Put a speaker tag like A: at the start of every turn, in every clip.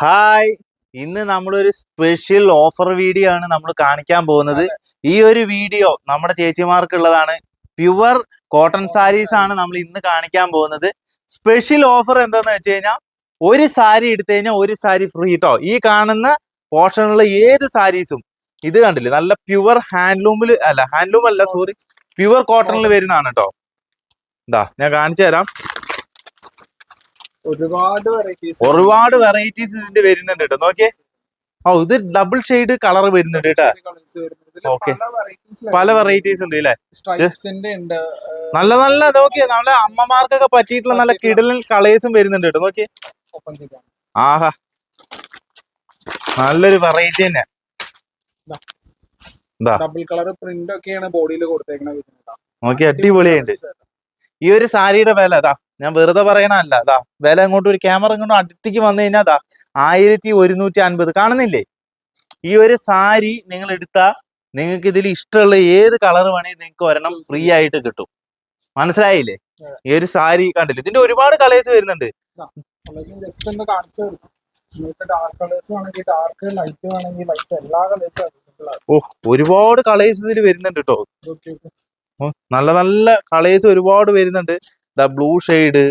A: Hi. ഇന്ന് നമ്മളൊരു special offer video ആണ് നമ്മൾ കാണിക്കാൻ പോകുന്നത്. ഈ ഒരു വീഡിയോ നമ്മുടെ ചേച്ചിമാർക്കുള്ളതാണ്. പ്യുവർ കോട്ടൺ സാരീസ് ആണ് നമ്മൾ ഇന്ന് കാണിക്കാൻ പോകുന്നത്. സ്പെഷ്യൽ ഓഫർ എന്താന്ന് വെച്ച് കഴിഞ്ഞാൽ ഒരു സാരി എടുത്തു കഴിഞ്ഞാൽ ഒരു സാരി ഫ്രീ കേട്ടോ ഈ കാണുന്ന പോർഷനുള്ള ഏത് സാരീസും ഇത് കണ്ടില്ലേ? നല്ല പ്യുവർ ഹാൻഡ്ലൂമിൽ അല്ല ഹാൻഡ്ലൂം അല്ല സോറി പ്യുവർ കോട്ടണിൽ വരുന്നതാണ് കേട്ടോ ഇതാ ഞാൻ കാണിച്ചു തരാം.
B: ഒരുപാട് വെറൈറ്റീസ്
A: ഒരുപാട് വെറൈറ്റീസ് ഇതിന്റെ വരുന്നുണ്ട് കേട്ടോ നോക്കിയേ. ഓ ഇത് ഡബിൾ ഷെയ്ഡ് കളർ വരുന്നുണ്ട് കേട്ടോ ഓക്കെ. പല വെറൈറ്റീസ് ഉണ്ട്. അല്ലേ
B: ഉണ്ട്
A: നല്ല നല്ല നോക്കിയേ നമ്മുടെ അമ്മമാർക്കൊക്കെ പറ്റിയിട്ടുള്ള നല്ല കിടലൻ കളേഴ്സും വരുന്നുണ്ട് കേട്ടോ നോക്കിയേ. ആഹാ. നല്ലൊരു വെറൈറ്റി തന്നെ.
B: ഡബിൾ കളർ പ്രിന്റ് ഒക്കെയാണ് ബോഡിയിൽ കൊടുത്തേക്കുന്നത്
A: നോക്കി അടിപൊളിയുണ്ട് ഈ ഒരു സാരിയുടെ വില അതാ ഞാൻ വെറുതെ പറയണല്ല അതാ വില അങ്ങോട്ട് ഒരു ക്യാമറ ഇങ്ങോട്ട് അടുത്തേക്ക് വന്നു കഴിഞ്ഞാൽ അതാ ആയിരത്തി ഒരുന്നൂറ്റി അൻപത് കാണുന്നില്ലേ? ഈ ഒരു സാരി നിങ്ങൾ എടുത്താ നിങ്ങൾക്ക് ഇതിൽ ഇഷ്ടമുള്ള ഏത് കളർ വേണമെങ്കിൽ നിങ്ങൾക്ക് ഒരെണ്ണം ഫ്രീ ആയിട്ട് കിട്ടും. മനസ്സിലായില്ലേ? ഈ ഒരു സാരി കണ്ടില്ല? ഇതിന്റെ ഒരുപാട് കളേഴ്സ് വരുന്നുണ്ട്. ഓ ഒരുപാട് കളേഴ്സ് ഇതിൽ വരുന്നുണ്ട് കേട്ടോ നല്ല നല്ല കളേഴ്സ് ഒരുപാട് വരുന്നുണ്ട്. ദാ blue shade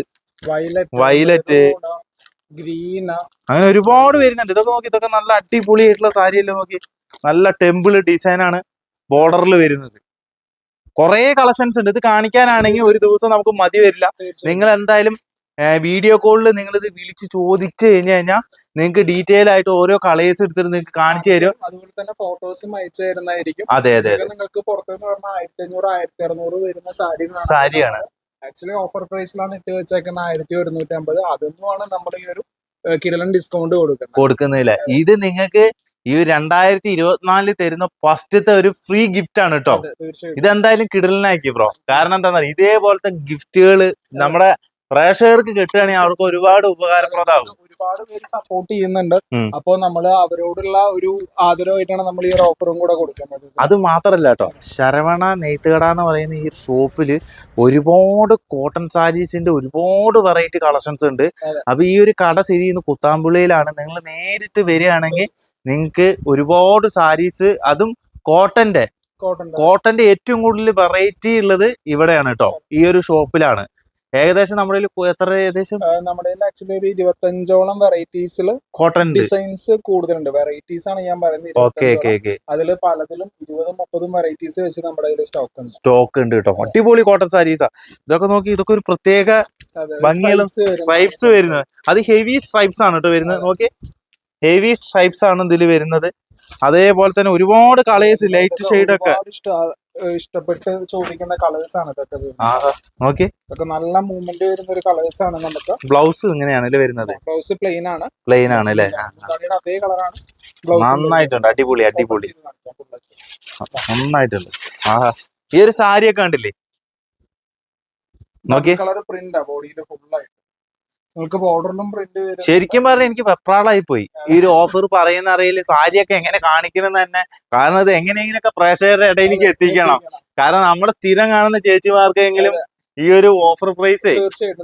B: violet
A: Violet.
B: Green
A: അങ്ങനെ ഒരുപാട് വരുന്നുണ്ട്. ഇതൊക്കെ നോക്കി ഇതൊക്കെ നല്ല അടിപൊളിയായിട്ടുള്ള സാരി അല്ലേ നോക്കി. നല്ല ടെമ്പിൾ ഡിസൈൻ ആണ് ബോർഡറിൽ വരുന്നത്. കുറെ കളക്ഷൻസ് ഉണ്ട്. ഇത് കാണിക്കാനാണെങ്കിൽ ഒരു ദിവസം നമുക്ക് മതി വരില്ല. നിങ്ങൾ എന്തായാലും വീഡിയോ കോളിൽ നിങ്ങൾ ഇത് വിളിച്ച് ചോദിച്ചു കഴിഞ്ഞു കഴിഞ്ഞാൽ നിങ്ങൾക്ക് ഡീറ്റെയിൽ ആയിട്ട് ഓരോ കളേഴ്സ് എടുത്തിട്ട് നിങ്ങൾക്ക് കാണിച്ചു തരും.
B: അതുപോലെ തന്നെ ഫോട്ടോസും അയച്ചു തരുന്നതായിരിക്കും.
A: അതെ അതെ
B: നിങ്ങൾക്ക് പുറത്തുനിന്ന് പറഞ്ഞാൽ ആയിരത്തി അഞ്ഞൂറ് ആയിരത്തി അറുന്നൂറ് വരുന്ന സാരി
A: സാരിയാണ്.
B: ആക്ച്വലി ഓഫർ പ്രൈസിലാണ് ഇട്ട് വെച്ചേക്കുന്നത് ആയിരത്തി ഒരുന്നൂറ്റി അമ്പത് അതൊന്നുമാണ് നമ്മുടെ ഈ ഒരു കിരളൻ ഡിസ്കൗണ്ട് കൊടുക്കുന്നത്.
A: കൊടുക്കുന്നില്ല ഇത് നിങ്ങൾക്ക് ഈ രണ്ടായിരത്തി ഇരുപത്തിനാലിൽ തരുന്ന ഫസ്റ്റത്തെ ഒരു ഫ്രീ ഗിഫ്റ്റ് ആണ് കേട്ടോ ഇതെന്തായാലും കിടലിനാക്കി ബ്രോ കാരണം എന്താ ഇതേപോലത്തെ ഗിഫ്റ്റുകൾ നമ്മുടെ പ്രേക്ഷകർക്ക് കിട്ടുകയാണെങ്കിൽ അവർക്ക് ഒരുപാട് ഉപകാരപ്രദമാകും.
B: ഒരുപാട് പേര് സപ്പോർട്ട് ചെയ്യുന്നുണ്ട്. അപ്പോ നമ്മൾ അവരോടുള്ള ഒരു ആദരവായിട്ടാണ് നമ്മൾ ഈ ഒരു ഓഫറും കൂടെ കൊടുക്കുന്നത്.
A: അത് മാത്രല്ല കേട്ടോ ശരവണ നെയ്ത്തുകട എന്ന് പറയുന്ന ഈ ഷോപ്പിൽ ഷോപ്പിൽ ഒരുപാട് കോട്ടൺ സാരീസിന്റെ ഒരുപാട് വെറൈറ്റി കളക്ഷൻസ് ഉണ്ട്. അപ്പൊ ഈ ഒരു കട സ്ഥിതി ചെയ്യുന്ന കുത്താമ്പുള്ളിയിലാണ്. നിങ്ങൾ നേരിട്ട് വരികയാണെങ്കിൽ നിങ്ങൾക്ക് ഒരുപാട് സാരീസ് അതും കോട്ടന്റെ കോട്ടന്റെ ഏറ്റവും കൂടുതൽ വെറൈറ്റി ഉള്ളത് ഇവിടെയാണ് കേട്ടോ ഈ ഒരു ഷോപ്പിലാണ് ഏകദേശം നമ്മുടെ എത്ര ഏകദേശം?
B: നമ്മുടെ ആക്ച്വലി ഒരു ഇരുപത്തഞ്ചോളം വെറൈറ്റീസിൽ
A: കോട്ടൺ
B: ഡിസൈൻസ് കൂടുതലുണ്ട്. വെറൈറ്റീസ് ആണ് ഞാൻ പറയുന്നത്
A: ഓക്കെ ഓക്കെ ഓക്കെ
B: അതിൽ പലതിലും ഇരുപതും മുപ്പതും വെറൈറ്റീസ് വെച്ച് നമ്മുടെ സ്റ്റോക്ക് ഉണ്ട്.
A: സ്റ്റോക്ക് ഉണ്ട് കേട്ടോ. അടിപൊളി കോട്ടൺ സാരീസാ ഇതൊക്കെ നോക്കി ഇതൊക്കെ ഒരു പ്രത്യേക
B: ഭംഗിയുള്ള
A: സ്ട്രൈപ്സ് വരുന്നത്. അത് ഹെവി സ്ട്രൈപ്സ് ആണ് കേട്ടോ വരുന്നത്. നോക്കി ഹെവി സ്ട്രൈപ്സ് ആണ് ഇതിൽ വരുന്നത്. അതേപോലെ തന്നെ ഒരുപാട് കളേഴ്സ് ലൈറ്റ് ഷെയ്ഡ് ഒക്കെ.
B: ഇഷ്ടപ്പെട്ട് ചോദിക്കുന്ന കളേഴ്സ് ആണ് ഇതൊക്കെ
A: നോക്കി.
B: ഇതൊക്കെ നല്ല മൂവ്മെന്റ് വരുന്ന ഒരു കളേഴ്സ് ആണ് നമുക്ക്.
A: ബ്ലൗസ് ഇങ്ങനെയാണ് വരുന്നത്?
B: ബ്ലൗസ് പ്ലെയിൻ ആണ്.
A: പ്ലെയിൻ ആണ് അല്ലേ
B: അതേ കളറാണ്
A: നന്നായിട്ടുണ്ട്. അടിപൊളി അടിപൊളി. നന്നായിട്ടുണ്ട്. ആഹാ. ഈ ഒരു സാരിയൊക്കെ കണ്ടില്ലേ? നോക്കിയേ.
B: കളർ പ്രിന്റാ ബോഡിയിൽ ഫുൾ
A: ശരിക്കും പറഞ്ഞാൽ എനിക്ക് വെപ്രാളായി പോയി. ഈ ഒരു ഓഫർ പറയുന്ന അറിയില്ല സാരിയൊക്കെ എങ്ങനെ കാണിക്കണം തന്നെ. കാരണം അത് എങ്ങനെയെങ്കിലൊക്കെ പ്രേക്ഷകരുടെ ഇടയിലേക്ക് എത്തിക്കണം. കാരണം നമ്മുടെ സ്ഥിരം കാണുന്ന ചേച്ചിമാർക്കെങ്കിലും ഈ ഒരു ഓഫർ പ്രൈസ്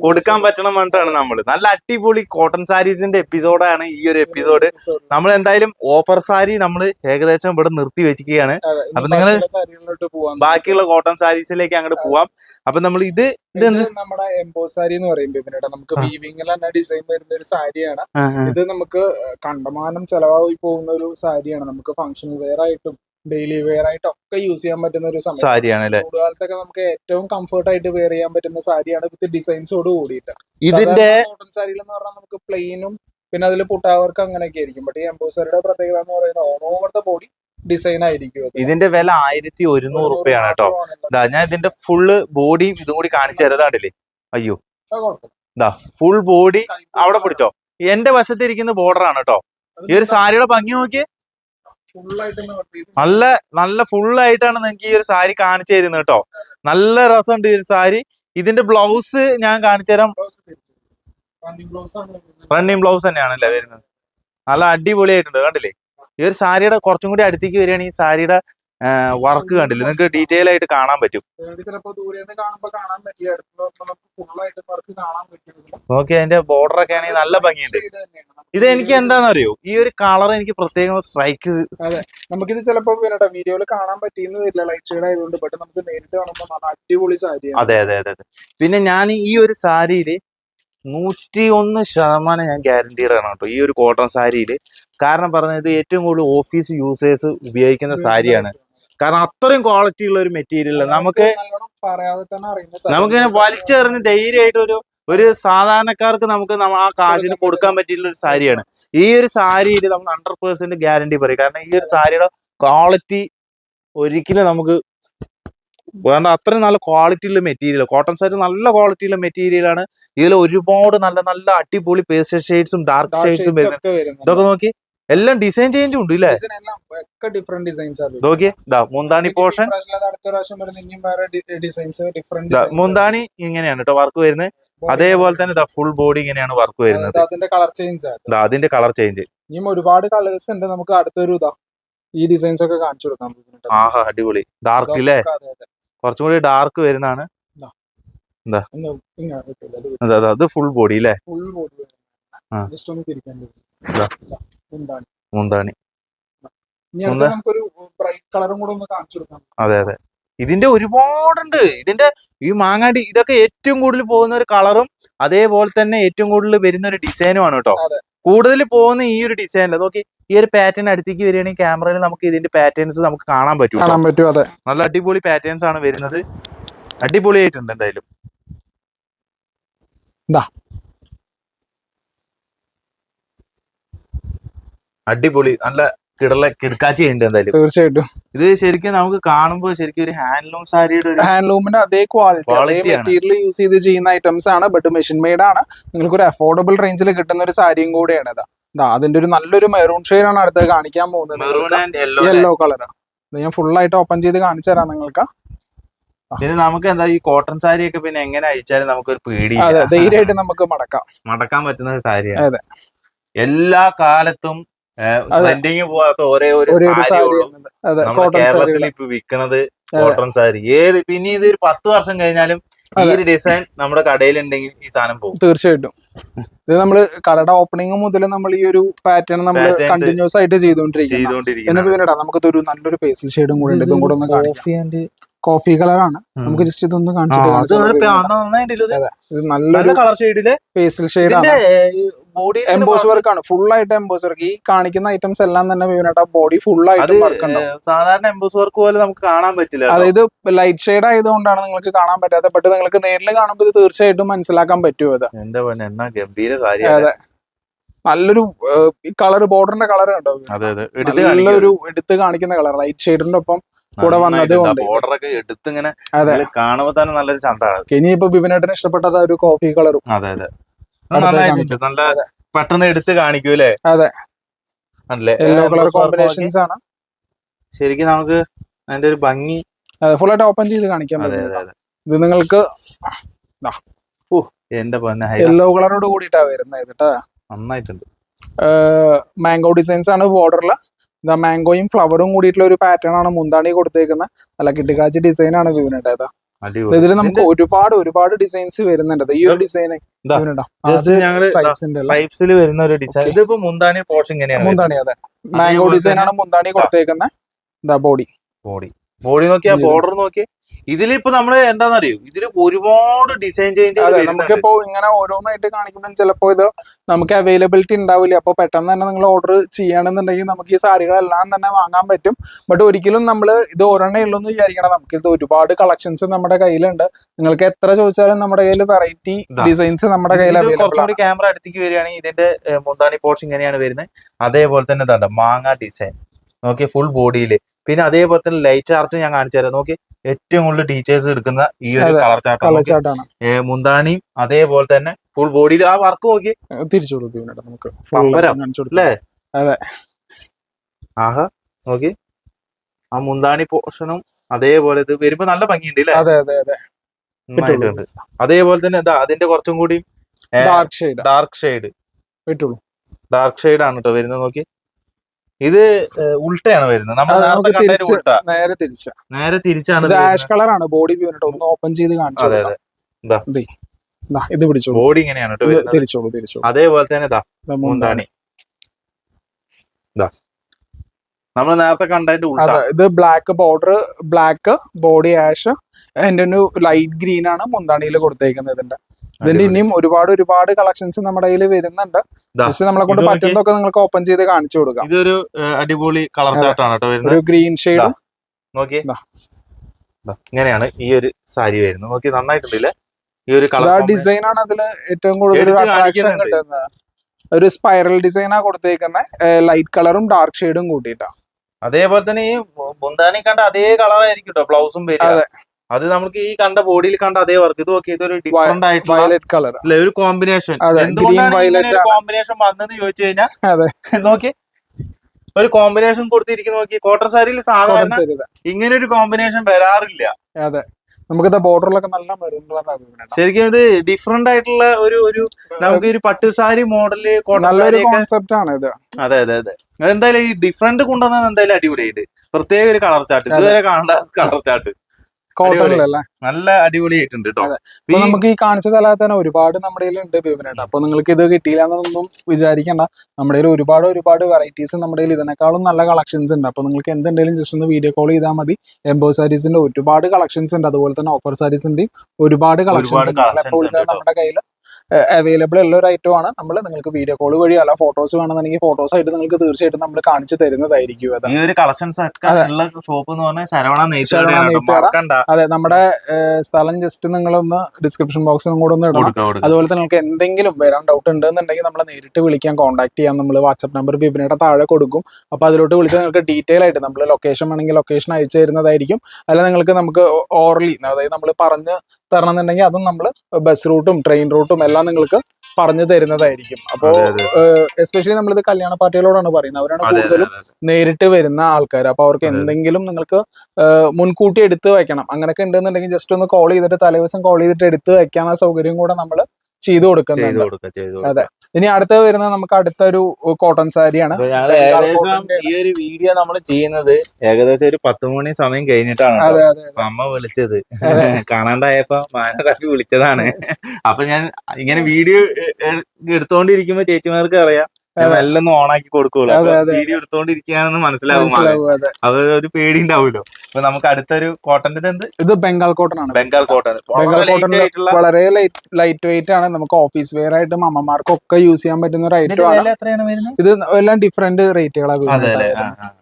A: കൊടുക്കാൻ പറ്റണം പറഞ്ഞിട്ടാണ് നമ്മൾ നല്ല അടിപൊളി കോട്ടൺ സാരീസിന്റെ എപ്പിസോഡാണ് ഈ ഒരു എപ്പിസോഡ് നമ്മൾ എന്തായാലും ഓഫർ സാരി നമ്മൾ ഏകദേശം ഇവിടെ നിർത്തി വെച്ചിരിക്കുകയാണ്. അപ്പൊ
B: നിങ്ങൾ
A: ബാക്കിയുള്ള കോട്ടൺ സാരീസിലേക്ക് അങ്ങോട്ട് പോവാം. അപ്പൊ നമ്മൾ ഇത്
B: ഇത് നമ്മുടെ എംബോ സാരി എന്ന് പറയുമ്പോൾ ഇതിനിടെ നമുക്ക്. വീവിംഗിൽ തന്നെ ഡിസൈൻ വരുന്ന ഒരു സാരിയാണ്. ഇത് നമുക്ക് കണ്ടമാനം ചെലവായി പോകുന്ന ഒരു സാരിയാണ് നമുക്ക് ഫംഗ്ഷൻ വെയർ ആയിട്ടും ഡെയിലി വെയർ ആയിട്ട് ഒക്കെ യൂസ് ചെയ്യാൻ പറ്റുന്ന ഒരു
A: സാരിയാണ് അല്ലെ
B: ചൂടുകാലത്തൊക്കെ നമുക്ക് ഏറ്റവും കംഫർട്ട് ആയിട്ട് വെയർ ചെയ്യാൻ പറ്റുന്ന സാരിയാണ് വിത്ത് ഡിസൈൻസോട് കൂടിയിട്ട്.
A: ഇതിന്റെ
B: കോട്ടൺ സാരികൾ എന്ന് പറഞ്ഞാൽ നമുക്ക് പ്ലെയിനും പിന്നെ അതിൽ പുട്ടാവർക്ക് അങ്ങനെയൊക്കെ ആയിരിക്കും. ബട്ട് ഈ എംബോസറിയുടെ പ്രത്യേകത എന്ന് പറയുന്നത് on over the body design ആയിരിക്കും
A: ഇതിന്റെ വില ആയിരത്തി ഒരുന്നൂറ്
B: ഒരു
A: റുപ്യാണ് കേട്ടോ. ഞാൻ ഇതിന്റെ ഫുള്ള് ബോഡി ഇതും കൂടി കാണിച്ചു തരുന്നതാണ്ടില്ലേ അയ്യോ. ഫുൾ ബോഡി അവിടെ പിടിച്ചോ. എന്റെ വശത്തിരിക്കുന്ന ബോർഡർ ആണ് കേട്ടോ. ഈ ഒരു സാരിയുടെ ഭംഗി നോക്കിയേ
B: full ആയിട്ട് ഒന്ന് cut ചെയ്ത്
A: നല്ല നല്ല ഫുൾ ആയിട്ടാണ് നിങ്ങൾക്ക് ഈ ഒരു സാരി കാണിച്ചു തരുന്നത് കേട്ടോ. നല്ല രസമുണ്ട് ഈ ഒരു സാരി. ഇതിന്റെ ബ്ലൗസ് ഞാൻ കാണിച്ചു തരാം. റണ്ണിങ് ബ്ലൗസ് തന്നെയാണ് അല്ലേ വരുന്നത്? നല്ല അടിപൊളിയായിട്ടുണ്ട് കണ്ടില്ലേ? ഈ ഒരു സാരിയുടെ കുറച്ചും കൂടി അടുത്തേക്ക് വരികയാണെങ്കിൽ സാരിയുടെ വർക്ക് കണ്ടില്ല? നിങ്ങൾക്ക് ഡീറ്റെയിൽ ആയിട്ട് കാണാൻ പറ്റും.
B: ഓക്കെ
A: നോക്കി അതിന്റെ ബോർഡർ ഒക്കെ ആണെങ്കിൽ നല്ല ഭംഗിയുണ്ട്. ഇത് എനിക്ക് എന്താണെന്ന് അറിയോ ഈ ഒരു കളർ എനിക്ക് പ്രത്യേകം സ്ട്രൈക്ക്
B: നമുക്കിത് ചിലപ്പോ വീഡിയോയിൽ കാണാൻ പറ്റിയെന്ന് വരില്ല ലൈറ്റ് ഷെയ്ഡ് ആയതുകൊണ്ട് ബട്ട് നമുക്ക് നേരിട്ട് കാണുമ്പോൾ നല്ല അടിപൊളി സാരി
A: അതെ അതെ അതെ അതെ. പിന്നെ ഞാൻ ഈ ഒരു സാരിയിൽ നൂറ്റി ഒന്ന് ശതമാനം ഞാൻ ഗ്യാരണ്ടീഡ് ആണ് കേട്ടോ ഈ ഒരു കോട്ടൺ സാരിയിൽ. കാരണം പറഞ്ഞത് ഏറ്റവും കൂടുതൽ ഓഫീസ് യൂസേഴ്സ് ഉപയോഗിക്കുന്ന സാരിയാണ്. കാരണം അത്രയും ക്വാളിറ്റി ഉള്ള ഒരു മെറ്റീരിയൽ നമുക്ക് നമുക്കിങ്ങനെ വലിച്ചെറിഞ്ഞ് ധൈര്യമായിട്ട് ഒരു ഒരു സാധാരണക്കാർക്ക് നമുക്ക് ആ കാശിന് കൊടുക്കാൻ പറ്റിയിട്ടുള്ള ഒരു സാരിയാണ്. ഈ ഒരു സാരിയിൽ നമ്മൾ ഹൺഡ്രഡ് പേഴ്സെന്റ് ഗ്യാരണ്ടി പറയും. കാരണം ഈ ഒരു സാരിയുടെ ക്വാളിറ്റി ഒരിക്കലും നമുക്ക് വേണ്ട. അത്രയും നല്ല ക്വാളിറ്റി ഉള്ള മെറ്റീരിയൽ കോട്ടൺ സാരി നല്ല ക്വാളിറ്റി ഉള്ള മെറ്റീരിയൽ ആണ്. ഇതിൽ ഒരുപാട് നല്ല നല്ല അടിപൊളി പേസ്റ്റൽ ഷെയ്ഡ്സും ഡാർക്ക് ഷെയ്ഡ്സും വരുന്നത് ഇതൊക്കെ നോക്കി എല്ലാം ഡിസൈൻ ചേഞ്ചും ഉണ്ട് ഇല്ലേ?
B: ഡിഫറെന്റ് ഡിസൈൻസ്
A: നോക്കിയേ. മുന്താണി പോർഷൻ മുന്താണി ഇങ്ങനെയാണ് കേട്ടോ വർക്ക് വരുന്നത് അതേപോലെ തന്നെ ദാ ഫുൾ ബോഡി ഇങ്ങനെയാണ് വർക്ക് വരുന്നത്.
B: അതിന്റെ കളർ ചേഞ്ച്
A: അതിന്റെ കളർ ചേഞ്ച്
B: ഇനിയും ഒരുപാട് കളേഴ്സ് ഉണ്ട്. നമുക്ക് അടുത്തൊരു ഇതാ ഈ ഡിസൈൻസ് ഒക്കെ കാണിച്ചു കൊടുക്കാം.
A: ആഹാ അടിപൊളി. ഡാർക്ക് ഇല്ലേ. കുറച്ചും കൂടി ഡാർക്ക് വരുന്നതാണ്.
B: അത്
A: ഫുൾ ബോഡി അല്ലേ
B: ഫുൾ ബോഡി
A: ആ.
B: ജസ്റ്റ് ഒന്ന് തിരിക്കാൻ
A: മുന്താണി.
B: ഇനി നമുക്കൊരു ബ്രൈറ്റ് കളറും കൂടെ ഒന്ന് കാണിച്ചു കൊടുക്കാം.
A: അതെ അതെ. ഇതിന്റെ ഒരുപാടുണ്ട്. ഇതിന്റെ ഈ മാങ്ങാടി ഇതൊക്കെ ഏറ്റവും കൂടുതൽ പോകുന്ന ഒരു കളറും അതേപോലെ തന്നെ ഏറ്റവും കൂടുതൽ വരുന്ന ഒരു ഡിസൈനും ആണ് കേട്ടോ. കൂടുതൽ പോകുന്ന ഈ ഒരു ഡിസൈനിൽ നോക്കി ഈ ഒരു പാറ്റേൺ അടുത്തേക്ക് വരികയാണെങ്കിൽ ക്യാമറയിൽ നമുക്ക് ഇതിന്റെ പാറ്റേൺസ് നമുക്ക് കാണാൻ പറ്റും
B: കാണാൻ പറ്റും അതെ.
A: നല്ല അടിപൊളി പാറ്റേൺസ് ആണ് വരുന്നത്. അടിപൊളിയായിട്ടുണ്ട് എന്തായാലും. അടിപൊളി നല്ല കിടല കിടക്കാച്ചി ഉണ്ട് എന്തായാലും.
B: തീർച്ചയായിട്ടും.
A: ഇത് ശരിക്കും നമുക്ക് കാണുമ്പോൾ ശരിക്കും ഒരു ഹാൻഡ്ലൂം സാരിയുടെ ഒരു
B: ഹാൻഡ്ലൂമിന്റെ അതേ ക്വാളിറ്റി അതേ മെറ്റീരിയൽ യൂസ് ചെയ്ത് ചെയ്യുന്ന ഐറ്റംസ് ആണ് ബട്ട് മെഷീൻ മെയ്ഡ് ആണ്. നിങ്ങൾക്ക് ഒരു അഫോർഡബിൾ റേഞ്ചിൽ കിട്ടുന്ന ഒരു സാരിയും കൂടെയാണ് ഇതാ. അതിന്റെ ഒരു നല്ലൊരു മെറൂൺ ഷെയ്ഡ് ആണ് അടുത്ത് കാണിക്കാൻ
A: മെറൂൺ
B: പോകുന്നത്
A: ആൻഡ് യെല്ലോ
B: കളർ ഞാൻ ഫുൾ ആയിട്ട് ഓപ്പൺ ചെയ്ത് കാണിച്ചു തരാം നിങ്ങൾക്ക്.
A: പിന്നെ നമുക്ക് എന്താ ഈ കോട്ടൺ സാരി ഒക്കെ പിന്നെ എങ്ങനെ അയച്ചാലും നമുക്ക്
B: ഒരു
A: പേടി
B: ധൈര്യമായിട്ട് നമുക്ക് മടക്കാം.
A: മടക്കാൻ പറ്റുന്ന സാരിയാണ്.
B: അതെ.
A: എല്ലാ കാലത്തും. ട്രെൻഡിങ് പോവാത്ത ഒരേ ഒരു നമ്മുടെ കേരളത്തിൽ ഇപ്പൊ വിൽക്കണത് കോട്ടൺ സാരി. ഏത് പിന്നെ ഇത് ഒരു പത്ത് വർഷം കഴിഞ്ഞാലും ഈ. ഒരു ഡിസൈൻ നമ്മുടെ കടയിലുണ്ടെങ്കിൽ ഈ സാധനം പോകും.
B: തീർച്ചയായിട്ടും. ഇത് നമ്മൾ കടയുടെ ഓപ്പണിംഗ് മുതൽ നമ്മൾ ഈ ഒരു പാറ്റേൺ നമ്മൾ കണ്ടിന്യൂസ് ആയിട്ട് ചെയ്തുകൊണ്ടിരിക്കും നമുക്ക് ഒരു നല്ലൊരു പേസിൽ ഷെയ്ഡും കൂടെ ഉണ്ട്. ഇതും കൂടെ ഒന്ന് കാണിക്കാം.
A: കോഫി ആൻഡ്
B: കോഫി കളറാണ് നമുക്ക് ജസ്റ്റ് ഇതൊന്ന് കാണിച്ചു നല്ലൊരു
A: കളർ ഷെയ്ഡിൽ
B: പേസിൽ ഷെയ്ഡ് ആണ്.
A: ബോഡി
B: എംബോസ് വർക്ക് ആണ്. ഫുൾ ആയിട്ട് എംബോസ് വർക്ക് ഈ കാണിക്കുന്ന ഐറ്റംസ് എല്ലാം തന്നെ വിവനായിട്ട് ബോഡി ഫുൾ ആയിട്ട് വർക്ക്
A: സാധാരണ എംബോസ് വർക്ക് പോലെ നമുക്ക് കാണാൻ പറ്റില്ല.
B: അതായത് ലൈറ്റ് ഷെയ്ഡ് ആയതുകൊണ്ടാണ് നിങ്ങൾക്ക് കാണാൻ പറ്റാത്ത ബട്ട് നിങ്ങൾക്ക് നേരിൽ കാണുമ്പോൾ ഇത് തീർച്ചയായിട്ടും മനസ്സിലാക്കാൻ പറ്റുമോ അത്.
A: എന്താ എന്നാ ഗംഭീര
B: കാര്യം നല്ലൊരു കളർ ബോർഡറിന്റെ കളർ
A: എടുത്ത്
B: നല്ലൊരു എടുത്ത് കാണിക്കുന്ന കളർ ലൈറ്റ് ഷെയ്ഡിന്റെ ഒപ്പം കൂടെ വന്നത്
A: ഒക്കെ എടുത്ത് ഇങ്ങനെ കാണുമ്പോ തന്നെ നല്ലൊരു ചന്താണ്
B: ഇനിയിപ്പോ ബിബിനേട്ടന് ഇഷ്ടപ്പെട്ടത് ഒരു കോഫി കളറും
A: അതെ അതെ. നന്നായിട്ടുണ്ട്. നല്ല പെട്ടെന്ന് എടുത്ത് കാണിക്കൂലേ
B: അതെ. യെല്ലോ കളർ കോമ്പിനേഷൻസ് ആണ്.
A: ശരിക്കും നമുക്ക് അതിന്റെ ഒരു ഭംഗി
B: അതെ ഫുൾ ആയിട്ട് ഓപ്പൺ ചെയ്ത് കാണിക്കാൻ ഇത് നിങ്ങൾക്ക്
A: എന്റെ
B: യെല്ലോ കളറോട് കൂടിയിട്ടാ വരുന്നത് കേട്ടോ.
A: നന്നായിട്ടുണ്ട്.
B: മാംഗോ ഡിസൈൻസ് ആണ് ബോർഡറിൽ മാംഗോയും ഫ്ലവറും കൂടിയിട്ടുള്ള ഒരു പാറ്റേൺ ആണ് മുന്താണി കൊടുത്തേക്കുന്നത് അല്ല കിട്ടിക്കാച്ചി ഡിസൈൻ ആണ് വിവനുണ്ടത്
A: അടിപൊളി
B: ഇതിൽ നമുക്ക് ഒരുപാട് ഒരുപാട് ഡിസൈൻസ് വരുന്നുണ്ട്. ഈ ഒരു ഡിസൈൻ
A: സ്ട്രൈപ്സിൽ വരുന്ന ഒരു ഡിസൈൻ ഇതിപ്പോ മുന്താണി പോർഷൻ ഇങ്ങനെയാണ്
B: മുന്താണി അതെ. മാംഗോ ഡിസൈൻ ആണ് മുന്താണി കൊടുത്തേക്കുന്നത് ഇതാ ബോഡി
A: ബോഡി ബോഡി നോക്കിയാ ബോർഡർ നോക്കിയേ ഇതിലിപ്പോ നമ്മൾ എന്താണെന്നറിയോ ഇതിൽ ഒരുപാട് ഡിസൈൻ ചേഞ്ച്
B: നമുക്കിപ്പോ ഇങ്ങനെ ഓരോന്നായിട്ട് കാണിക്കുമ്പോൾ ചിലപ്പോ ഇത് നമുക്ക് അവൈലബിലിറ്റി ഉണ്ടാവില്ല. അപ്പൊ പെട്ടെന്ന് തന്നെ നിങ്ങൾ ഓർഡർ ചെയ്യുകയാണെന്നുണ്ടെങ്കിൽ നമുക്ക് ഈ സാരികളെല്ലാം തന്നെ വാങ്ങാൻ പറ്റും. ബട്ട് ഒരിക്കലും നമ്മൾ ഇത് ഒരെണ്ണേ ഉള്ളൂ എന്ന് വിചാരിക്കണം. നമുക്ക് ഇത് ഒരുപാട് കളക്ഷൻസ് നമ്മുടെ കയ്യിലുണ്ട്. നിങ്ങൾക്ക് എത്ര ചോദിച്ചാലും നമ്മുടെ കയ്യിൽ വെറൈറ്റി ഡിസൈൻസ് നമ്മുടെ കയ്യിൽ
A: കുറച്ചുകൂടി ക്യാമറ അടുത്തേക്ക് വരികയാണെങ്കിൽ ഇതിന്റെ മുന്താണി പോർഷൻ ഇങ്ങനെയാണ് വരുന്നത്. അതേപോലെ തന്നെ മാങ്ങ ഡിസൈൻ നോക്കി ഫുൾ ബോഡിയിൽ പിന്നെ അതേപോലെ തന്നെ ലൈറ്റ് ചാർട്ട് ഞാൻ കാണിച്ചു തരാം. നോക്കി ഏറ്റവും കൂടുതൽ ടീച്ചേഴ്സ് എടുക്കുന്ന ഈ ഒരു കളർ ചാർട്ട്
B: ചാർട്ടാണ്
A: മുന്താണിയും അതേപോലെ തന്നെ ഫുൾ ബോഡിയിൽ ആ വർക്ക് നോക്കി.
B: തിരിച്ചു കൊടുക്കും നമുക്ക്.
A: അല്ലേ?
B: അതെ.
A: ആഹാ നോക്കി. ആ മുന്താണി പോർഷനും അതേപോലെ ഇത് വരുമ്പോ നല്ല ഭംഗിയുണ്ട് അല്ലേ
B: അതെ അതെ അതെ.
A: നന്നായിട്ടുണ്ട്. അതേപോലെ തന്നെ എന്താ അതിന്റെ കുറച്ചും കൂടി
B: dark shade
A: dark shade dark shade ആണ് കേട്ടോ വരുന്നത് നോക്കി. ഇത് ഉൾട്ടയാണ് വരുന്നത്. നമ്മൾ നേരത്തെ
B: നേരെ തിരിച്ച.
A: നേരെ തിരിച്ചാണ്
B: ആഷ് കളറാണ്. ബോഡി ഒന്ന് ഓപ്പൺ ചെയ്ത് കാണിച്ചു ഇത് പിടിച്ചു
A: ബോഡി ഇങ്ങനെയാണ്
B: തിരിച്ചോളൂ തിരിച്ചോളൂ.
A: അതേപോലെ തന്നെ മൂന്താണി നമ്മൾ നേരത്തെ കണ്ടതിന്റെ ഉൾട്ട.
B: ഇത് black border black body ash അതിന്റെ ഒരു ലൈറ്റ് ഗ്രീൻ ആണ് മുന്താണിയിൽ കൊടുത്തേക്കുന്നത് ഇതിന്റെ. ഇതിന്റെ. ഇനിയും ഒരുപാട് ഒരുപാട് കളക്ഷൻസ് നമ്മുടെ കയ്യിൽ വരുന്നുണ്ട്. പക്ഷെ നമ്മളെ കൊണ്ട് പറ്റുന്നതൊക്കെ നിങ്ങൾക്ക് ഓപ്പൺ ചെയ്ത് കാണിച്ചു കൊടുക്കാം.
A: ഇതൊരു അടിപൊളി കളർ ചാർട്ടാണ് കേട്ടോ
B: ഒരു ഗ്രീൻ ഷെയ്ഡ്
A: നോക്കിയേ. ഇങ്ങനെയാണ് ഈ ഒരു സാരി വരുന്നത്. നോക്കി നന്നായിട്ടുണ്ടല്ലേ? ഈ ഒരു കളർ
B: ഡിസൈൻ ആണ് അതിൽ ഏറ്റവും കൂടുതൽ അട്രാക്ഷൻ. കിട്ടുന്നത്. ഒരു സ്പൈറൽ ഡിസൈനാ കൊടുത്തേക്കുന്നത് ലൈറ്റ് കളറും ഡാർക്ക് ഷെയ്ഡും കൂട്ടിയിട്ടാണ്
A: അതേപോലെ തന്നെ ഈ ബുന്താനി കണ്ട അതേ കളറായിരിക്കും കേട്ടോ ബ്ലൗസും വരിക. അതെ. നമുക്ക് ഈ കണ്ട ബോഡിയിൽ കണ്ട അതേ വർക്ക് ഇത് നോക്കി ഇതൊരു ഡിഫറെന്റ് ആയിട്ടുള്ള അല്ലെ ഒരു കോമ്പിനേഷൻ എന്തുകൊണ്ടാണ്. കോമ്പിനേഷൻ വന്നെന്ന് ചോദിച്ചു കഴിഞ്ഞാൽ നോക്കി ഒരു കോമ്പിനേഷൻ കൊടുത്തിരിക്കുന്ന നോക്കി കോട്ടർ സാരിയിൽ സാധാരണ ഇങ്ങനെ ഒരു കോമ്പിനേഷൻ വരാറില്ല.
B: അതെ. നമുക്കിത് ബോർഡറിലൊക്കെ നല്ല
A: ശരിക്കും ഇത് ഡിഫറെന്റ് ആയിട്ടുള്ള ഒരു ഒരു നമുക്ക് ഒരു പട്ടു സാരി മോഡൽ
B: നല്ലൊരു കോൺസെപ്റ്റ് ആണ് ഇത്.
A: അതെ അതെ അതെ. എന്തായാലും ഈ ഡിഫറെന്റ് കൊണ്ടുവന്നത് എന്തായാലും അടിപൊളിയായിട്ട്. പ്രത്യേക ഒരു കളർ ചാർട്ട് ഇതുവരെ കാണേണ്ട കളർ ചാർട്ട്
B: കോട്ടണിലല്ലേ?
A: നല്ല അടിപൊളിയായിട്ടുണ്ട് കേട്ടോ.
B: അപ്പൊ നമുക്ക് ഈ കാണിച്ച തലത്തിൽ തന്നെ ഒരുപാട് നമ്മുടെ ഉണ്ട് വിവരമുണ്ട് അപ്പൊ നിങ്ങൾക്ക് ഇത് കിട്ടിയില്ല എന്നൊന്നും വിചാരിക്കണ്ട. നമ്മുടെ കയ്യിൽ ഒരുപാട് ഒരുപാട് വെറൈറ്റീസ് നമ്മുടെ കയ്യിൽ ഇതിനേക്കാളും നല്ല കളക്ഷൻസ് ഉണ്ട്. അപ്പൊ നിങ്ങൾക്ക് എന്തുണ്ടെങ്കിലും ജസ്റ്റ് ഒന്ന് വീഡിയോ കോൾ ചെയ്താൽ മതി. എംബോ സാരീസിന്റെ ഒരുപാട് കളക്ഷൻസ് ഉണ്ട്. അതുപോലെ തന്നെ ഓഫർ സാരീസിന്റെയും ഒരുപാട് കളക്ഷൻസ് ഉണ്ട്. നമ്മുടെ കയ്യിൽ അവൈലബിൾ ഉള്ള ഒരു ഐറ്റം ആണ്. നമ്മൾ നിങ്ങൾക്ക് വീഡിയോ കോൾ വഴി അല്ല ഫോട്ടോസ് വേണമെന്നുണ്ടെങ്കിൽ ഫോട്ടോസ് ആയിട്ട് നിങ്ങൾക്ക് തീർച്ചയായിട്ടും നമ്മൾ കാണിച്ചു തരുന്നതായിരിക്കും അത്.
A: ഈ ഒരു കളക്ഷൻസ് ഷോപ്പ് എന്ന് പറഞ്ഞാൽ ശരവണ
B: അതെ നമ്മുടെ സ്ഥലം ജസ്റ്റ് നിങ്ങളൊന്ന് ഡിസ്ക്രിപ്ഷൻ ബോക്സിൽ കൂടെ ഒന്ന് ഇടണം. അതുപോലെ തന്നെ നിങ്ങൾക്ക് എന്തെങ്കിലും വരാൻ ഡൗട്ട് ഉണ്ടെന്നുണ്ടെങ്കിൽ നമ്മളെ നേരിട്ട് വിളിക്കാൻ കോൺടാക്ട് ചെയ്യാം. നമ്മൾ വാട്സ്ആപ്പ് നമ്പർ ബിബിനയുടെ താഴെ കൊടുക്കും. അപ്പോൾ അതിലോട്ട് വിളിച്ച് നിങ്ങൾക്ക് ഡീറ്റെയിൽ ആയിട്ട് നമ്മൾ ലൊക്കേഷൻ വേണമെങ്കിൽ ലൊക്കേഷൻ അയച്ചു തരുന്നതായിരിക്കും. അല്ല നിങ്ങൾക്ക് നമുക്ക് ഓർലി അതായത് നമ്മൾ പറഞ്ഞ് തരണം എന്നുണ്ടെങ്കിൽ അതും നമ്മൾ ബസ് റൂട്ടും ട്രെയിൻ റൂട്ടും എല്ലാം നിങ്ങൾക്ക് പറഞ്ഞു തരുന്നതായിരിക്കും.
A: അതെ.
B: എസ്പെഷ്യലി നമ്മളിത് കല്യാണ പാർട്ടികളോടാണ് പറയുന്നത്. അവരാണ് കൂടുതലും നേരിട്ട് വരുന്ന ആൾക്കാർ അപ്പൊ അവർക്ക്. എന്തെങ്കിലും നിങ്ങൾക്ക് മുൻകൂട്ടി എടുത്ത് വെക്കണം അങ്ങനെയൊക്കെ ഉണ്ടെന്നുണ്ടെങ്കിൽ ജസ്റ്റ് ഒന്ന് കോൾ ചെയ്തിട്ട് തലേ ദിവസം കോൾ ചെയ്തിട്ട് എടുത്ത് വെക്കാനുള്ള സൗകര്യം കൂടെ നമ്മൾ ചെയ്തു കൊടുക്കുന്നുണ്ട് അതെ. ഇനി അടുത്ത വരുന്നത് നമുക്ക് അടുത്തൊരു കോട്ടൺ സാരിയാണ്
A: ഏകദേശം ഈ ഒരു വീഡിയോ നമ്മൾ ചെയ്യുന്നത് ഏകദേശം ഒരു പത്ത് മണി സമയം കഴിഞ്ഞിട്ടാണ് അമ്മ വിളിച്ചത്. കാണാണ്ടായപ്പോ മാനതാക്കി വിളിച്ചതാണ്. അപ്പൊ ഞാൻ ഇങ്ങനെ വീഡിയോ എടുത്തോണ്ടിരിക്കുമ്പോ ചേച്ചിമാർക്ക് അറിയാം. ഞാൻ
B: അതെ.
A: മെല്ലെ ഒന്ന് ഓണാക്കി കൊടുക്കുള്ളൂ. വീഡിയോ എടുത്തോണ്ടിരിക്കുകയാണെന്ന് മനസ്സിലാവും അവരൊരു പേടി ഉണ്ടാവുമല്ലോ അപ്പൊ നമുക്ക് അടുത്തൊരു കോട്ടന്റെ എന്ത്
B: ഇത് ബംഗാൾ കോട്ടൺ ആണ്.
A: ബംഗാൾ കോട്ടൺ
B: ബംഗാൾ കോട്ടൺ
A: ആയിട്ടുള്ള
B: വളരെ ലൈറ്റ് ലൈറ്റ് വെയിറ്റ് ആണ്. നമുക്ക് ഓഫീസ് വെയർ ആയിട്ടും അമ്മമാർക്കും ഒക്കെ യൂസ് ചെയ്യാൻ പറ്റുന്ന ഒരു ഐറ്റം ആണ്.
A: വില എത്രയാണ് വരുന്നത്?
B: ഇത് എല്ലാം ഡിഫറെന്റ് റേറ്റുകളാണ്.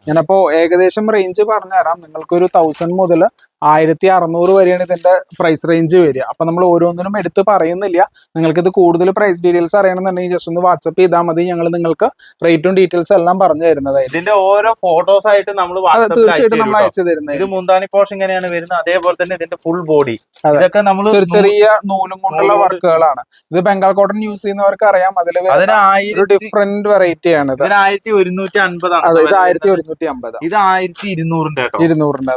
B: ഞാനപ്പോ ഏകദേശം റേഞ്ച് പറഞ്ഞുതരാം. നിങ്ങൾക്ക് ഒരു തൗസൻഡ് മുതൽ ആയിരത്തി അറുന്നൂറ് വരെയാണ് ഇതിന്റെ പ്രൈസ് റേഞ്ച് വരിക. അപ്പൊ നമ്മൾ ഓരോന്നിനും എടുത്ത് പറയുന്നില്ല. നിങ്ങൾക്ക് ഇത് കൂടുതൽ പ്രൈസ് ഡീറ്റെയിൽസ് അറിയണമെന്നുണ്ടെങ്കിൽ ജസ്റ്റ് ഒന്ന് വാട്സപ്പ് ചെയ്താൽ മതി. ഞങ്ങൾ നിങ്ങൾക്ക് റേറ്റും ഡീറ്റെയിൽസ് എല്ലാം പറഞ്ഞു തരുന്നതായിരിക്കും
A: ഇതിന്റെ ഓരോ ഫോട്ടോസ് ആയിട്ട് നമ്മൾ
B: തീർച്ചയായിട്ടും നമ്മൾ
A: അയച്ചു
B: അയച്ചു തരുന്നത്
A: ഇത് മുന്താണി പോഷൻ ഇങ്ങനെയാണ് വരുന്നത്. അതേപോലെ തന്നെ ഇതിന്റെ ഫുൾ ബോഡി ഇതൊക്കെ നമ്മൾ
B: ചെറിയ നൂലും കൊണ്ടുള്ള വർക്കുകളാണ്. ഇത് ബംഗാൾ കോട്ടൺ യൂസ് ചെയ്യുന്നവർക്ക് അറിയാം. അതിൽ
A: അതിന്
B: ഡിഫറെന്റ് വെറൈറ്റി ആണ് ഇത്
A: ഇതിന് ആയിരത്തി ഒരുന്നൂറ്റി അൻപതാണ്
B: ഇത് ആയിരത്തി ഒരുന്നൂറ്റി അമ്പത്
A: ഇത് ആയിരത്തി ഇരുന്നൂറിന്റെ
B: ഇരുന്നൂറിന്റെ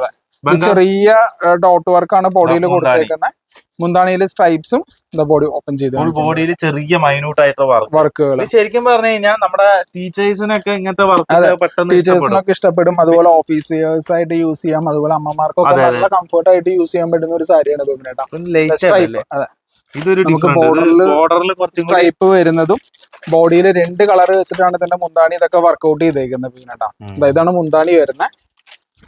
B: ചെറിയ ഡോട്ട് വർക്കാണ് ബോഡിയിൽ. കൊടുത്തേക്കുന്നത് മുന്താണിയിൽ സ്ട്രൈപ്സും ബോഡി ഓപ്പൺ ചെയ്ത്
A: ബോഡിയിൽ ചെറിയ മൈന്യൂട്ട് ആയിട്ടുള്ള വർക്ക്
B: വർക്കുകൾ
A: ശരിക്കും പറഞ്ഞു കഴിഞ്ഞാൽ നമ്മുടെ ടീച്ചേഴ്സിനൊക്കെ ഇങ്ങനത്തെ വർക്ക്
B: ടീച്ചേഴ്സിനൊക്കെ ഇഷ്ടപ്പെടും. അതുപോലെ ഓഫീസ് വെയേഴ്സ് ആയിട്ട് യൂസ് ചെയ്യാം. അതുപോലെ അമ്മമാർക്കൊക്കെ. നല്ല കംഫർട്ട് ആയിട്ട് യൂസ് ചെയ്യാൻ പറ്റുന്ന ഒരു സാരിയാണ് അതെ.
A: ഇതൊരു ബോർഡറിൽ
B: സ്ട്രൈപ്പ് വരുന്നതും ബോഡിയിൽ രണ്ട് കളർ വെച്ചിട്ടാണ് തന്നെ മുന്താണി ഇതൊക്കെ വർക്ക്ഔട്ട് ചെയ്തേക്കുന്നത്
A: പീനട്ടാ.
B: ഇതാണ് മുന്താണി വരുന്നത്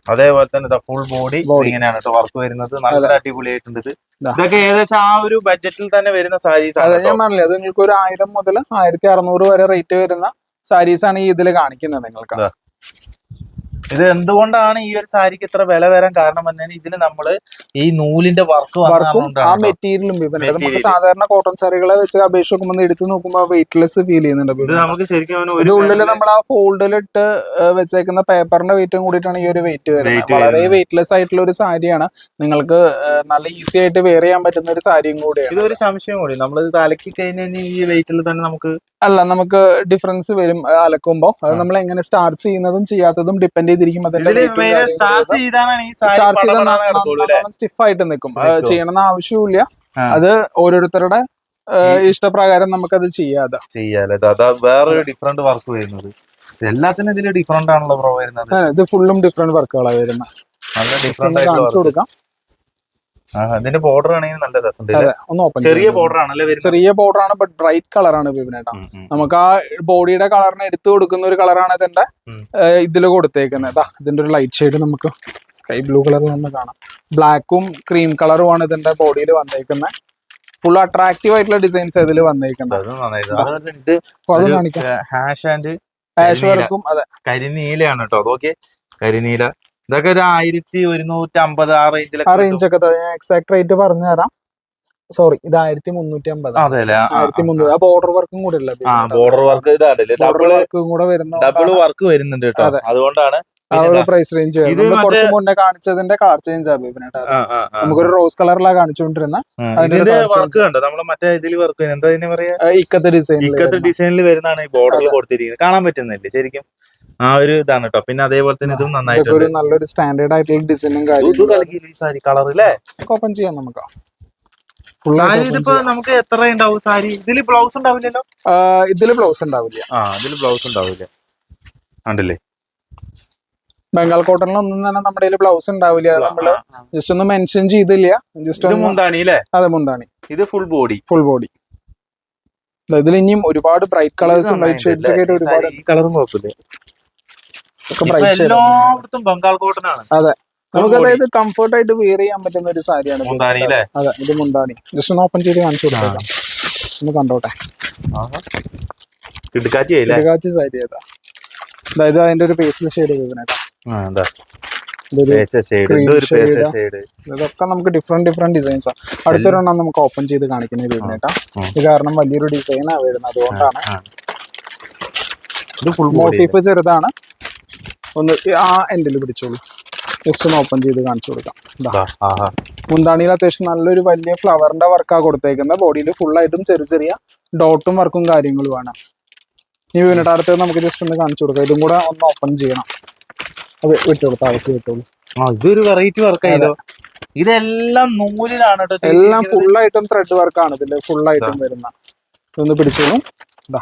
A: അതേപോലെ തന്നെ ഫുൾ ബോഡി. ഇങ്ങനെയാണ് കേട്ടോ വർക്ക് വരുന്നത് നല്ല അടിപൊളിയായിട്ടുണ്ട് ഇത് ഇതൊക്കെ ഏകദേശം ആ ഒരു ബഡ്ജറ്റിൽ തന്നെ വരുന്ന സാരീസ് ആണ്
B: അതെ
A: കേട്ടോ.
B: ഞാൻ പറഞ്ഞില്ലേ അത് നിങ്ങൾക്ക് ഒരു ആയിരം മുതൽ ആയിരത്തി അറുന്നൂറ് വരെ റേറ്റ് വരുന്ന സാരീസ് ആണ് ഈ ഇതിൽ കാണിക്കുന്നത് നിങ്ങൾക്ക്.
A: ഇത് എന്തുകൊണ്ടാണ് ഈ ഒരു സാരിക്ക് ഇത്ര വില വരാൻ കാരണം പറഞ്ഞാൽ ഇതിന് നമ്മൾ ഈ നൂലിന്റെ വർക്ക്
B: വർക്കും ആ മെറ്റീരിയലും നമുക്ക് സാധാരണ കോട്ടൺ സാരികളെ വെച്ച് അപേക്ഷിച്ച് നോക്കുമ്പോൾ എടുത്ത് നോക്കുമ്പോൾ വെയിറ്റ്ലെസ് ഫീൽ ചെയ്യുന്നുണ്ട്
A: ഇത് നമുക്ക് ശരിക്കും
B: ഒരു
A: ഉള്ളിൽ
B: നമ്മൾ ആ ഫോൾഡിലിട്ട് വെച്ചേക്കുന്ന പേപ്പറിന്റെ വെയിറ്റും കൂടിയിട്ടാണ് ഈ ഒരു വെയിറ്റ് വരുന്നത് വളരെ. വെയിറ്റ്ലെസ് ആയിട്ടുള്ള ഒരു സാരിയാണ്. നിങ്ങൾക്ക് നല്ല ഈസി ആയിട്ട് വെയർ ചെയ്യാൻ പറ്റുന്ന ഒരു സാരിയും കൂടിയാണ്.
A: ഇതൊരു സംശയം കൂടി. നമ്മൾ തലക്കി കഴിഞ്ഞാൽ ഈ വെയിറ്റിൽ തന്നെ നമുക്ക്
B: അല്ല നമുക്ക് ഡിഫറൻസ് വരും അലക്കുമ്പോൾ അത് നമ്മൾ എങ്ങനെ സ്റ്റാർട്ട് ചെയ്യുന്നതും ചെയ്യാത്തതും ഡിപ്പെൻഡ് ചെയ്തിരിക്കും അതിന്റെ
A: ഇതിൽ ഈ സാരി
B: സ്റ്റാർട്ട്
A: പടപടാന്ന് കിടക്കുള്ളൂ
B: സ്റ്റിഫ് ആയിട്ട് നിൽക്കും. ചെയ്യണമെന്ന് ആവശ്യമില്ല. അത് ഓരോരുത്തരുടെ ഇഷ്ടപ്രകാരം നമുക്കത് ചെയ്യാതെ
A: ചെയ്യാല്ലേ അതാ വേറൊരു ഡിഫറെന്റ് വർക്ക് വരുന്നത്. എല്ലാത്തിനും ഇതിൽ ഡിഫറെന്റ് ആണല്ലോ വരുന്നത്.
B: ഇത് ഫുള്ളും ഡിഫറെന്റ് വർക്കുകളാണ് വരുന്നത്.
A: നല്ല ഡിഫറെന്റ്
B: കൊടുക്കാം.
A: ഇതിന്റെ ബോർഡർ ആണെങ്കിൽ നല്ല രസമുണ്ട്. ചെറിയ ബോർഡർ ആണല്ലേ
B: ചെറിയ ബോർഡർ ആണ് ബട്ട് ബ്രൈറ്റ് കളറാണ് വിപിനേട്ടാ. നമുക്ക് ആ ബോഡിയുടെ കളറിന് എടുത്തു കൊടുക്കുന്ന ഒരു കളറാണ് ഇതിന്റെ. ഇതിൽ കൊടുത്തേക്കുന്നത്. ഇതിന്റെ ഒരു ലൈറ്റ് ഷെയ്ഡ് നമുക്ക് സ്കൈ ബ്ലൂ കളറിൽ തന്നെ കാണാം. ബ്ലാക്കും ക്രീം കളറും ആണ് ഇതിന്റെ ബോഡിയിൽ വന്നേക്കുന്നത് ഫുൾ അട്രാക്റ്റീവ് ആയിട്ടുള്ള ഡിസൈൻസ് ഇതിൽ വന്നേക്കുന്നത്
A: ഹാഷ് ആൻഡ്
B: ഹാഷ് വർക്കും അതെ.
A: കരിനീലാണ് കേട്ടോ അതൊക്കെ കരിനീല ഇതൊക്കെ ഒരു ആയിരത്തി ഒരുന്നൂറ്റി അമ്പത് ആ
B: ആ
A: റേഞ്ചിലൊക്കെ
B: റേഞ്ച് ഒക്കെ ഞാൻ എക്സാക്ട് റേറ്റ് പറഞ്ഞു തരാം സോറി ഇത് ആയിരത്തി മുന്നൂറ്റി അമ്പത്
A: അതെ അല്ലേ
B: ആയിരത്തി മുന്നൂറ്. ആ ബോർഡർ വർക്കും കൂടെ ഉള്ളത്
A: ആ ബോർഡർ വർക്ക് ഡബിൾ
B: വർക്കും കൂടെ വരുന്ന
A: ഡബിൾ വർക്ക് വരുന്നുണ്ട് കേട്ടോ. അതുകൊണ്ടാണ്
B: ആ ഒരു പ്രൈസ് റേഞ്ച്
A: ഇത്
B: കുറച്ച് മുന്നേ കാണിച്ചതിന്റെ കളർ ചേഞ്ച് ആണ്
A: ആ, ആ, ആ.
B: നമുക്കൊരു റോസ് കളറിലാണ് കാണിച്ചുകൊണ്ടിരുന്ന. അതിന്റെ
A: വർക്ക് കണ്ടോ? നമ്മൾ മറ്റേ ഇതിൽ വർക്ക് എന്താ പറയാ?
B: ഇക്കത്തെ ഡിസൈൻ
A: ഇക്കത്തെ ഡിസൈനിൽ വരുന്നതാണ് ഈ ബോർഡറിൽ. കൊടുത്തിരിക്കുന്നത് കാണാൻ പറ്റുന്നില്ലേ ശരിക്കും? ആ ഒരു ഇതാണ് കേട്ടോ പിന്നെ അതേപോലെ തന്നെ ഇതും
B: നന്നായിട്ട് നല്ലൊരു സ്റ്റാൻഡേർഡ് ആയിട്ടുള്ള ഡിസൈനും കാര്യങ്ങളും.
A: കളർ അല്ലേ
B: ഓപ്പൺ ചെയ്യാം നമുക്ക്.
A: സാരി ഇതിപ്പോ നമുക്ക് എത്ര ഉണ്ടാവും സാരി? ഇതിൽ ബ്ലൗസ് ഉണ്ടാവില്ലല്ലോ?
B: ഇതിൽ ബ്ലൗസ് ഉണ്ടാവില്ല.
A: ആ ഇതിൽ ബ്ലൗസ് ഉണ്ടാവില്ല. ഉണ്ടല്ലേ
B: ബംഗാൾ കോട്ടണിലൊന്നും തന്നെ നമ്മുടെ ബ്ലൗസ് ഉണ്ടാവില്ല.
A: നമ്മൾ.
B: ജസ്റ്റ് ഒന്ന് മെൻഷൻ ചെയ്തില്ല. ജസ്റ്റ്
A: മുന്താണി അല്ലേ
B: അതെ മുന്താണി.
A: ഇത് ഫുൾ ബോഡി
B: ഫുൾ ബോഡി ഇതിൽ ഇനിയും ഒരുപാട് ബ്രൈറ്റ് കളേഴ്സ് ലൈറ്റ് ഷെയ്ഡ്സ് ഒക്കെ ഒരുപാട്
A: കളറും കുഴപ്പമില്ല
B: ഒക്കെ
A: ഇപ്പൊ
B: ബ്രൈറ്റ് ഷെയ്ഡ്
A: എല്ലായിടത്തും ബംഗാൾ കോട്ടൺ ആണ്.
B: നമുക്ക്. അതായത് കംഫർട്ട് ആയിട്ട് വെയർ ചെയ്യാൻ പറ്റുന്ന ഒരു സാരിയാണ് അതെ ഇത് മുണ്ടാണി ജസ്റ്റ് ഒന്ന് ഓപ്പൺ ചെയ്ത് കാണിച്ചു കൊടുക്കാം ഒന്ന് കണ്ടോട്ടെ.
A: കിടക്കാച്ചി അല്ലേ
B: കാച്ചി സാരി ഏതാ? അതായത് അതിന്റെ ഒരു പേസിൽ ഷെയ്ഡ് ഇതൊക്കെ നമുക്ക് ഡിഫറെന്റ് ഡിഫറെന്റ് ഡിസൈൻസ് ആണ് അടുത്തൊരെണ്ണം നമുക്ക് ഓപ്പൺ ചെയ്ത് കാണിക്കുന്നത് വരുന്നേട്ടാ
A: കേട്ടോ.
B: ഇത് കാരണം വലിയൊരു ഡിസൈനാണ് വരുന്നത് അതുകൊണ്ടാണ്.
A: ഇത് ഫുൾ ബോഡി
B: മോട്ടീഫ് ചെറുതാണ്. ഒന്ന് ആ എൻഡിൽ പിടിച്ചോളൂ. ജസ്റ്റ് ഒന്ന് ഓപ്പൺ ചെയ്ത് കാണിച്ചു കൊടുക്കാം. മുന്താണിയിൽ അത്യാവശ്യം നല്ലൊരു വലിയ ഫ്ലവറിന്റെ വർക്കാണ് കൊടുത്തേക്കുന്നത്. ബോഡിയിൽ ഫുള്ളായിട്ടും ചെറിയ ചെറിയ ഡോട്ടും വർക്കും കാര്യങ്ങളുമാണ് ഈ യൂണിറ്റ് അടുത്ത് നമുക്ക് ജസ്റ്റ് ഒന്ന് കാണിച്ചു കൊടുക്കാം. ഇതും കൂടെ ഒന്ന് ഓപ്പൺ ചെയ്യണം. അത് വിട്ടോളൂ താഴേക്ക് വിട്ടോളൂ
A: ഇതൊരു വെറൈറ്റി വർക്ക് ആയല്ലോ ഇതെല്ലാം നൂലിലാണ്
B: എല്ലാം
A: ഫുൾ
B: ഫുള്ളായിട്ടും ത്രെഡ് വർക്കാണ് ഫുൾ ഫുള്ളായിട്ടും വരുന്ന. ഇതൊന്ന് പിടിച്ചോളൂ. ഇതാ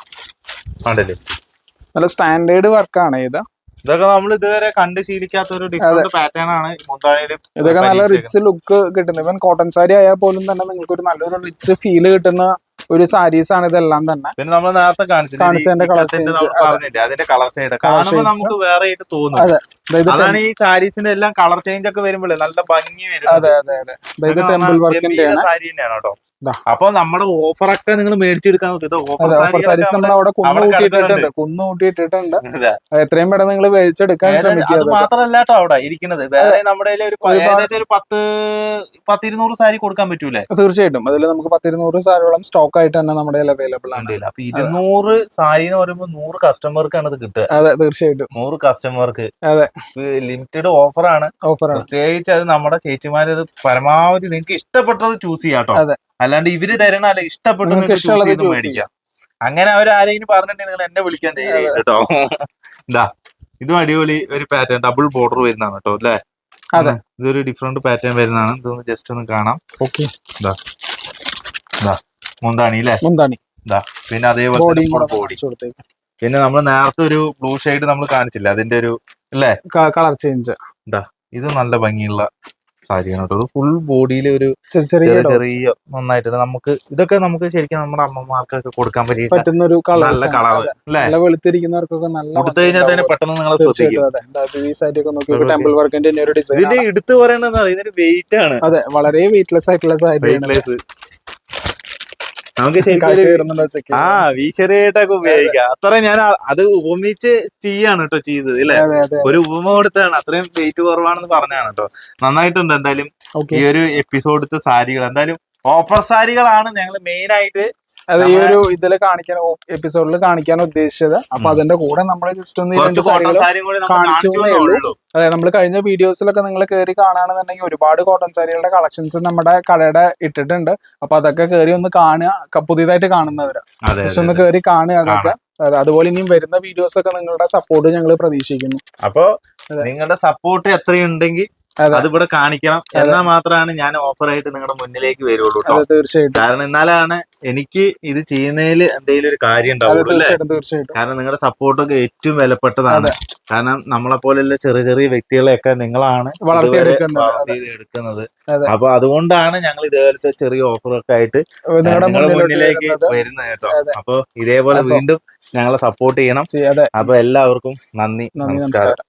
B: നല്ല സ്റ്റാൻഡേർഡ് വർക്കാണ് ഇത്.
A: ഇതൊക്കെ നമ്മൾ ഇതുവരെ കണ്ട് ശീലിക്കാത്ത ഒരു ഡിഫറെന്റ് പാറ്റേൺ ആണ് മുന്താണിയിൽ
B: ഇതൊക്കെ നല്ല റിച്ച് ലുക്ക് കിട്ടുന്നത്. ഇവൻ കോട്ടൺ സാരി ആയാൽ പോലും തന്നെ നിങ്ങൾക്ക് ഒരു നല്ലൊരു റിച്ച് ഫീൽ കിട്ടുന്ന ഒരു സാരീസ് ആണ് ഇതെല്ലാം തന്നെ.
A: പിന്നെ നമ്മൾ നേരത്തെ
B: കാണിച്ചതിന്റെ
A: കളർ പറഞ്ഞില്ലേ? അതിന്റെ കളർ ഷെയ്ഡ് കാണുമ്പോൾ നമുക്ക് വേറെ ആയിട്ട് തോന്നും. അതാണ് ഈ സാരീസിന്റെ എല്ലാം കളർ ചേഞ്ച് ഒക്കെ വരുമ്പോഴേ നല്ല ഭംഗി വരും
B: അതെ അതെ
A: അതെ.
B: ടെമ്പിൾ വർക്കിന്റെ
A: സാരി തന്നെയാണ് കേട്ടോ. അപ്പൊ നമ്മുടെ ഓഫറൊക്കെ നിങ്ങൾ മേടിച്ചെടുക്കാൻ നോക്കി.
B: കുന്നു കൂട്ടിയിട്ടിട്ടുണ്ട് എത്രയും പെട്ടെന്ന് നിങ്ങൾ മേടിച്ചെടുക്കാൻ
A: വേറെ
B: ശ്രമിക്കുക
A: അത്. മാത്രല്ല കേട്ടോ അവിടെ ഇരിക്കുന്നത്. വേറെ നമ്മുടെ ഒരു ഏകദേശം ഒരു പത്ത് പത്തിരുന്നൂറ് സാരി കൊടുക്കാൻ പറ്റൂലേ?
B: തീർച്ചയായിട്ടും. അതിൽ നമുക്ക് പത്തിരുന്നൂറ് സാരിയോളം സ്റ്റോക്ക് ആയിട്ട് തന്നെ നമ്മുടെ അവൈലബിൾ ആണ്.
A: അപ്പൊ ഇരുന്നൂറ് സാരി എന്ന് പറയുമ്പോൾ നൂറ് കസ്റ്റമർക്കാണ് ഇത് കിട്ടുക.
B: അതെ തീർച്ചയായിട്ടും.
A: നൂറ് കസ്റ്റമർക്ക്
B: അതെ.
A: ലിമിറ്റഡ് ഓഫറാണ്
B: ഓഫറാണ്
A: പ്രത്യേകിച്ച് അത് നമ്മുടെ ചേച്ചിമാര് പരമാവധി നിങ്ങൾക്ക് ഇഷ്ടപ്പെട്ടത് ചൂസ് ചെയ്യാട്ടോ
B: അതെ.
A: അല്ലാണ്ട് ഇവർ തരണ അല്ല
B: ഇഷ്ടപ്പെട്ടു
A: നിങ്ങൾക്ക് ചെയ്ത് മേടിക്കാം. അങ്ങനെ അവർ ആരെങ്കിലും പറഞ്ഞിട്ടുണ്ടെങ്കിൽ നിങ്ങൾ എന്നെ വിളിക്കാൻ കേട്ടോ. ഇതാ ഇതും അടിപൊളി ഒരു പാറ്റേൺ ഡബിൾ ബോർഡർ വരുന്നതാണ് കേട്ടോ അല്ലേ?
B: അതെ.
A: ഇതൊരു ഡിഫറെന്റ് പാറ്റേൺ വരുന്നതാണ്. ഇതൊന്ന് ജസ്റ്റ് ഒന്ന് കാണാം.
B: ഓക്കെ.
A: മുന്താണി അല്ലേ?
B: മുന്താണി.
A: ഇതാ പിന്നെ അതേപോലെ ബോഡി പിന്നെ നമ്മൾ നേരത്തെ ഒരു ബ്ലൂ ഷെയ്ഡ് നമ്മൾ കാണിച്ചില്ല അതിന്റെ ഒരു അല്ലേ?
B: കളർ ചേഞ്ച്
A: ഇത് നല്ല ഭംഗിയുള്ള കേട്ടോ ഇത് ഫുൾ ബോഡിയിൽ ഒരു
B: ചെറിയ ചെറിയ
A: നന്നായിട്ട് നമുക്ക് ഇതൊക്കെ നമുക്ക് ശരിക്കും നമ്മുടെ അമ്മമാർക്കൊക്കെ കൊടുക്കാൻ
B: പറ്റുന്ന ഒരു
A: നല്ല കളർ
B: നല്ല വെളുത്തിരിക്കുന്നവർക്കൊക്കെ നല്ല
A: കൊടുത്തു കഴിഞ്ഞാൽ തന്നെ പെട്ടെന്ന് നിങ്ങളെ ശ്രദ്ധിക്കും.
B: ടെമ്പിൾ വർക്കിന്റെ ഒരു ഡിസൈൻ
A: ഇതിന്റെ എടുത്തു പറയണെന്ന് ഇതിന്റെ വെയിറ്റ് ആണ്.
B: അതെ. വളരെ വെയിറ്റ്ലെസ് ആയിട്ടുള്ള
A: സാരി നമുക്ക് ശരിക്കും ആ വീശറിയായിട്ടൊക്കെ ഉപയോഗിക്കാം. അത്ര ഞാൻ അത് ഉപമിച്ച് ചെയ്യാണ് കേട്ടോ ചെയ്തത്
B: അതെ
A: ഒരു ഉപമ കൊടുത്താണ് അത്രയും വെയിറ്റ് കുറവാണെന്ന് പറഞ്ഞാണ് കേട്ടോ. നന്നായിട്ടുണ്ട് എന്തായാലും ഈ ഒരു എപ്പിസോഡത്തെ സാരികൾ. എന്തായാലും ഓഫർ സാരികളാണ് ഞങ്ങൾ മെയിൻ ആയിട്ട്
B: അത് ഈ ഒരു ഇതിൽ കാണിക്കാൻ എപ്പിസോഡിൽ കാണിക്കാൻ ഉദ്ദേശിച്ചത്. അപ്പൊ അതിന്റെ കൂടെ നമ്മൾ ജസ്റ്റ് ഒന്ന് കാണിച്ചു ഉള്ളൂ. അതെ നമ്മൾ കഴിഞ്ഞ വീഡിയോസിലൊക്കെ നിങ്ങൾ കയറി കാണുകയാണെന്നുണ്ടെങ്കിൽ ഒരുപാട് കോട്ടൺ സാരികളുടെ കളക്ഷൻസ് നമ്മുടെ കടയുടെ ഇട്ടിട്ടുണ്ട്. അപ്പൊ അതൊക്കെ കയറി ഒന്ന് കാണുക പുതിയതായിട്ട് കാണുന്നവര്. ജസ്റ്റ് ഒന്ന് കയറി കാണുക അതൊക്കെ. അതെ അതുപോലെ ഇനിയും വരുന്ന വീഡിയോസ് ഒക്കെ നിങ്ങളുടെ സപ്പോർട്ട് ഞങ്ങൾ പ്രതീക്ഷിക്കുന്നു.
A: അപ്പൊ നിങ്ങളുടെ സപ്പോർട്ട് എത്രയുണ്ടെങ്കിൽ. അതിവിടെ കാണിക്കണം. എന്നാ മാത്രമാണ് ഞാൻ ഓഫറായിട്ട് നിങ്ങളുടെ മുന്നിലേക്ക് വരുള്ളൂ
B: തീർച്ചയായിട്ടും.
A: കാരണം എന്നാലാണ് എനിക്ക് ഇത് ചെയ്യുന്നതിൽ എന്തെങ്കിലും ഒരു കാര്യം ഉണ്ടാവുള്ളൂ
B: തീർച്ചയായിട്ടും
A: കാരണം നിങ്ങളുടെ സപ്പോർട്ടൊക്കെ ഏറ്റവും വിലപ്പെട്ടതാണ്. കാരണം നമ്മളെ പോലെയുള്ള ചെറിയ ചെറിയ വ്യക്തികളെയൊക്കെ നിങ്ങളാണ് എടുക്കുന്നത് അപ്പൊ അതുകൊണ്ടാണ് ഞങ്ങൾ ഇതേപോലത്തെ ചെറിയ ഓഫറൊക്കെ ആയിട്ട്
B: നിങ്ങളുടെ
A: മുന്നിലേക്ക്
B: വരുന്നത്.
A: കേട്ടോ. അപ്പൊ ഇതേപോലെ വീണ്ടും ഞങ്ങളെ സപ്പോർട്ട് ചെയ്യണം.
B: ചെയ്യ-
A: അപ്പൊ എല്ലാവർക്കും നന്ദി
B: നമസ്കാരം.